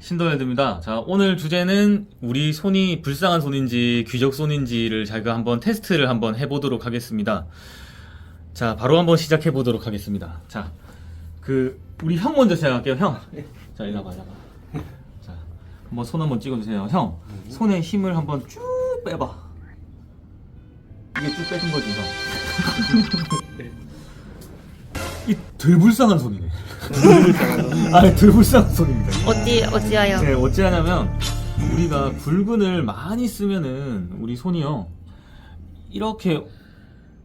신도현입니다. 자, 오늘 주제는 우리 손이 불쌍한 손인지 귀족 손인지를 제가 한번 테스트를 한번 해보도록 하겠습니다. 자, 바로 한번 시작해 보도록 하겠습니다. 자, 그 우리 형 먼저 시작할게요. 형. 자, 이리 와봐, 이리 와봐. 자, 한번 손 한번 찍어주세요. 형, 손에 힘을 한번 쭉 빼봐. 이게 쭉 빼준 거지, 형. 이 덜 불쌍한 손이네. 아니, 덜 불쌍한 손입니다. 어디 어찌하여? 네, 어찌하냐면 우리가 굵은을 많이 쓰면은 우리 손이요 이렇게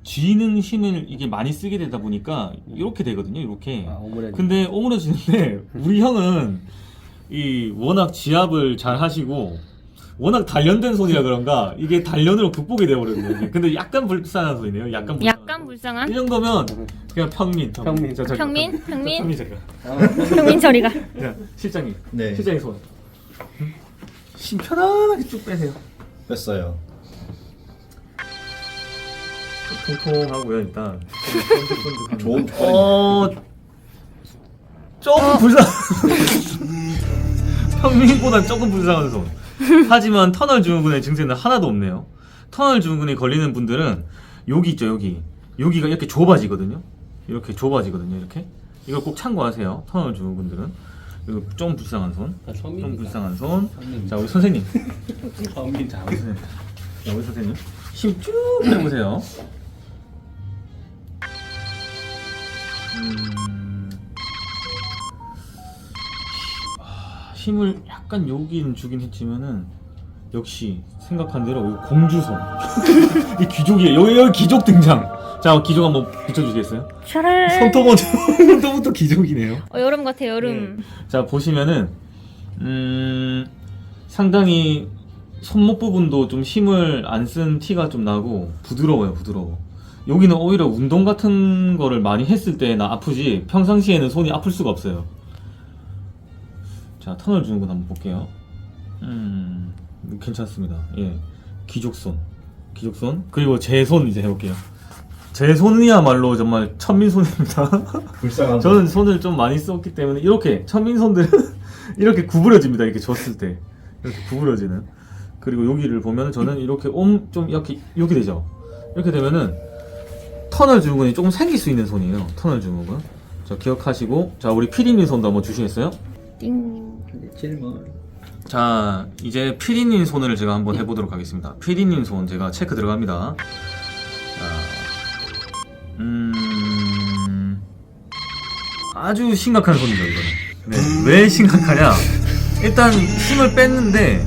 쥐는 힘을 이게 많이 쓰게 되다 보니까 이렇게 되거든요. 이렇게. 아. 근데 오므려지는데 우리 형은 이 워낙 지압을 잘 하시고 워낙 단련된 손이라 그런가 이게 단련으로 극복이 되어버렸거든요. 이게. 근데 약간 불쌍한 손이네요. 약간 불쌍한 약간 손. 불쌍한? 이 정도면 그냥 평민. 평민. 저, 저, 평민? 저, 평민? 평민 잠깐. 평민 처리가. 자, 실장님. 네. 실장님 손. 힘 편안하게 쭉 빼세요. 뺐어요. 통통하고요, 일단. 좋은 조건이 어, 조금 불쌍. 평민보단 조금 불쌍한 손. 하지만 터널 증후군의 증세는 하나도 없네요. 터널 증후군에 걸리는 분들은 여기 있죠, 여기. 여기가 이렇게 좁아지거든요. 이렇게 좁아지거든요, 이렇게. 이걸 꼭 참고하세요. 터널 증후군들은. 이거 좀 불쌍한 손. 아, 좀 처음이니까. 불쌍한 손. 처음이니까. 자, 우리 선생님. 우리 선생님. 자, 우리 선생님. 힘쭉 빼보세요. 음... 힘을 약간 여긴 주긴 했지만은 역시 생각한 대로 이 공주손 이 귀족이에요 여기, 여기 귀족 등장. 자 귀족 한번 붙여주시겠어요? 샤랄. 손톱부터 손톱부터 귀족이네요. 어, 여름 같아 여름. 자 보시면은 음 상당히 손목 부분도 좀 힘을 안 쓴 티가 좀 나고 부드러워요 부드러워. 여기는 오히려 운동 같은 거를 많이 했을 때나 아프지. 평상시에는 손이 아플 수가 없어요 자 터널 주는 건 한번 볼게요 음 괜찮습니다 예 귀족손 귀족손 그리고 제 손 이제 해볼게요 제 손이야말로 정말 천민손입니다 불쌍한 저는 손을 좀 많이 썼기 때문에 이렇게 천민손들은 이렇게 구부려집니다. 이렇게 줬을 때 이렇게 구부려지는. 그리고 여기를 보면 저는 이렇게 옴 좀 이렇게 이렇게 되죠. 이렇게 되면은 터널 증후군이 조금 생길 수 있는 손이에요. 터널 증후군. 자 기억하시고 자 우리 피디님 손도 한번 주시겠어요? 띵. 질문. 자 이제 피디님 손을 제가 한번 해보도록 하겠습니다. 피디님 손 제가 체크 들어갑니다. 자, 음 아주 심각한 손이죠 이거는. 네, 왜 심각하냐? 일단 힘을 뺐는데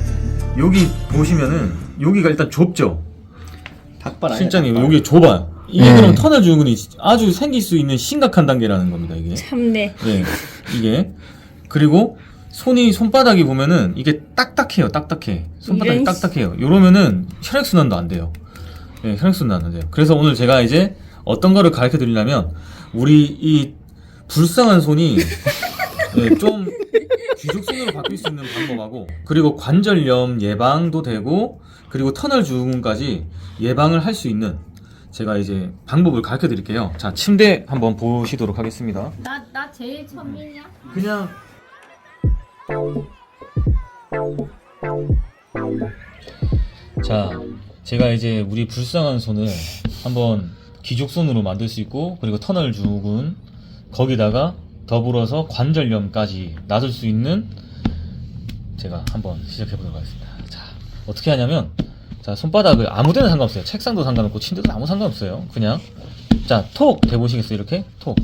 여기 보시면은 여기가 일단 좁죠. 닭발 아니야? 실장님 닭발. 여기 좁아요. 이게 네. 그럼 터널 증후군이 아주 생길 수 있는 심각한 단계라는 겁니다 이게. 참네. 네, 이게 그리고 손이 손바닥이 보면은 이게 딱딱해요, 딱딱해. 손바닥이 이런 씨. 딱딱해요. 이러면은 혈액 순환도 안 돼요. 네, 혈액 순환 안 돼요. 그래서 오늘 제가 이제 어떤 거를 가르쳐 드리려면 우리 이 불쌍한 손이 네, 좀 귀족손으로 바뀔 수 있는 방법하고 그리고 관절염 예방도 되고 그리고 터널 증후군까지 예방을 할 수 있는 제가 이제 방법을 가르쳐 드릴게요. 자, 침대 한번 보시도록 하겠습니다. 나 나 제일 천민이야. 그냥 자 제가 이제 우리 불쌍한 손을 한번 귀족 손으로 만들 수 있고 그리고 터널 증후군 거기다가 더불어서 관절염까지 놔줄 수 있는 제가 한번 시작해 보도록 하겠습니다. 자 어떻게 하냐면 자 손바닥을 아무데나 상관없어요. 책상도 상관없고 침대도 아무 상관없어요. 그냥 자 톡 대보시겠어요? 이렇게? 톡.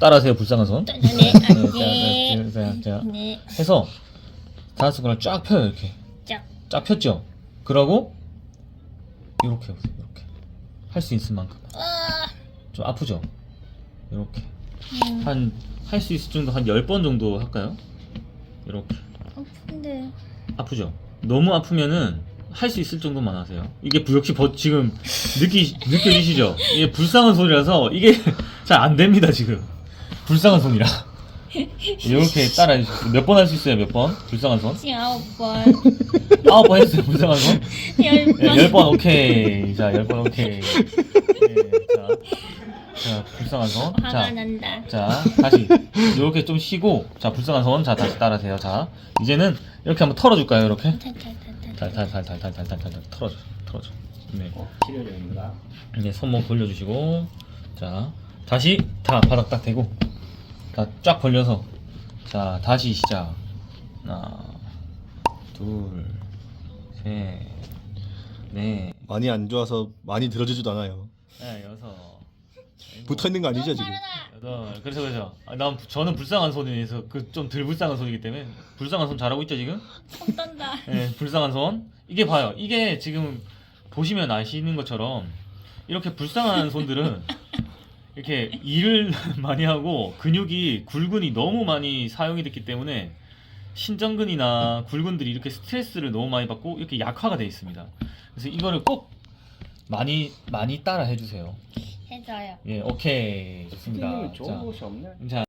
따라하세요 불쌍한 손. 네. 네, 자, 자, 자, 자, 네. 해서 다섯 손가락 쫙 펴요 이렇게. 짝. 쫙 폈죠? 그러고 이렇게 해보세요 이렇게. 할 수 있을 만큼. 좀 아프죠? 이렇게. 한할 수 있을 정도 한 10번 정도 할까요? 이렇게. 아픈데. 아프죠? 너무 아프면은 할 수 있을 정도만 하세요 이게 부- 역시 버- 지금 느끼 느껴지시죠 이게 불쌍한 손이라서 이게 잘 안 됩니다 지금 불쌍한 손이라 이렇게 따라 해 주세요 몇 번 할 수 있어요 몇 번 불쌍한 손 아홉 번. 아홉 번 했어요 불쌍한 손 열 네, 번. 열번 오케이. 자, 열 번 오케이. 네, 자. 자, 불쌍한 손. 화가 자, 난다. 자, 다시 이렇게 좀 쉬고, 자, 불쌍한 손, 자, 다시 따라세요. 자, 이제는 이렇게 한번 털어줄까요? 이렇게. 탈탈탈탈. 달달달달달달달달 털어줘, 털어줘. 네. 어, 치료제입니다. 이제 손목 돌려주시고, 자, 다시 다 바닥 딱 대고, 다 쫙 벌려서, 자, 다시 시작. 하나, 둘, 셋, 넷, 많이 안 좋아서 많이 들어주지도 않아요. 네, 여섯, 붙어 있는 거 아니죠 지금? 그래서 아, 난 저는 불쌍한 손에서 그 좀 덜 불쌍한 손이기 때문에 불쌍한 손 잘하고 있죠 지금? 손 떤다. 네, 불쌍한 손. 이게 봐요. 이게 지금 보시면 아시는 것처럼 이렇게 불쌍한 손들은 이렇게 일을 많이 하고 근육이 굴근이 너무 많이 사용이 됐기 때문에 신전근이나 굴근들이 이렇게 스트레스를 너무 많이 받고 이렇게 약화가 돼 있습니다. 그래서 이거를 꼭 많이 많이 따라 해주세요. 해줘요. 예, 오케이 좋습니다. 선생님은 좋은 자, 곳이 없네. 자